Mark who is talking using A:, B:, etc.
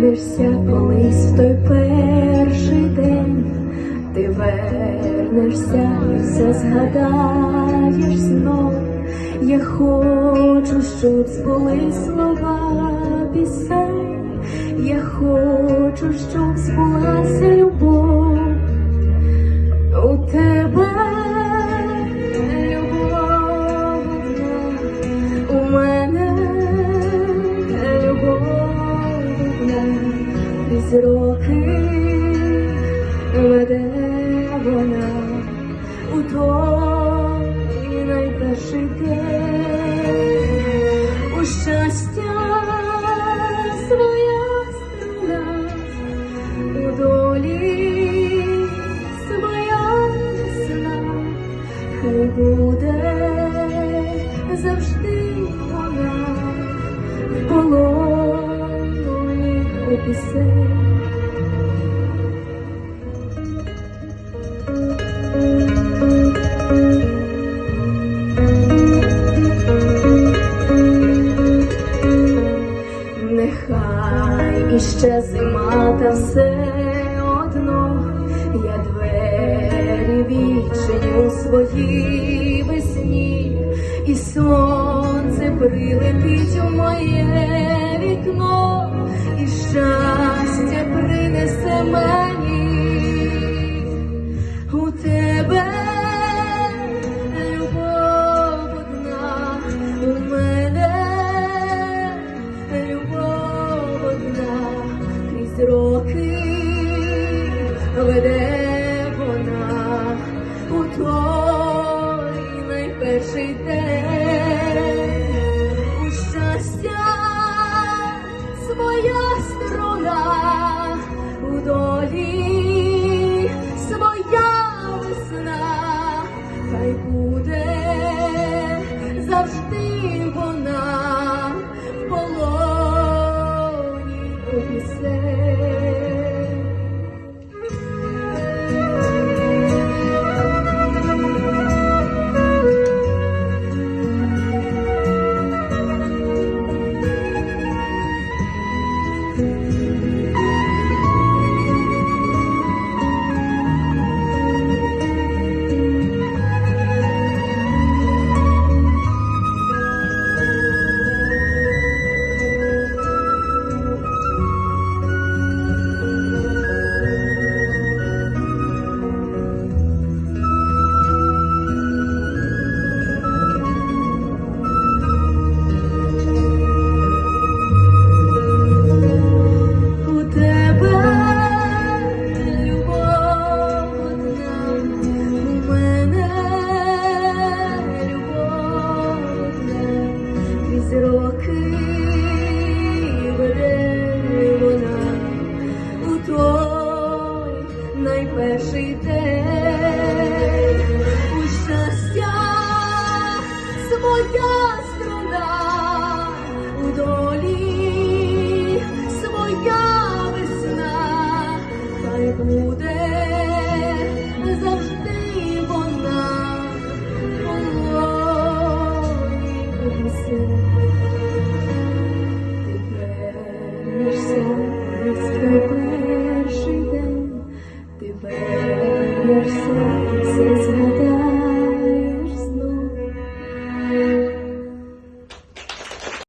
A: повернешся колись в той перший день, ти вернешся і все згадаєш знов. Я хочу, щоб збули слова пісень, я хочу, щоб. Крізь роки веде вона у той найперший день, у щастя своя струна, у долі своя весна, хай буде завжди вона в полоні пісень. Нехай іще зима та все одно, я двері відчиню свої весні, і сонце прилетить у моє щастя принесе мені. У тебе любов одна, у мене любов крізь роки веде вона. У той найперший день, крізь роки веде у той найперший день, у щастя своя свій перший день, ти вернешся, все згадаєш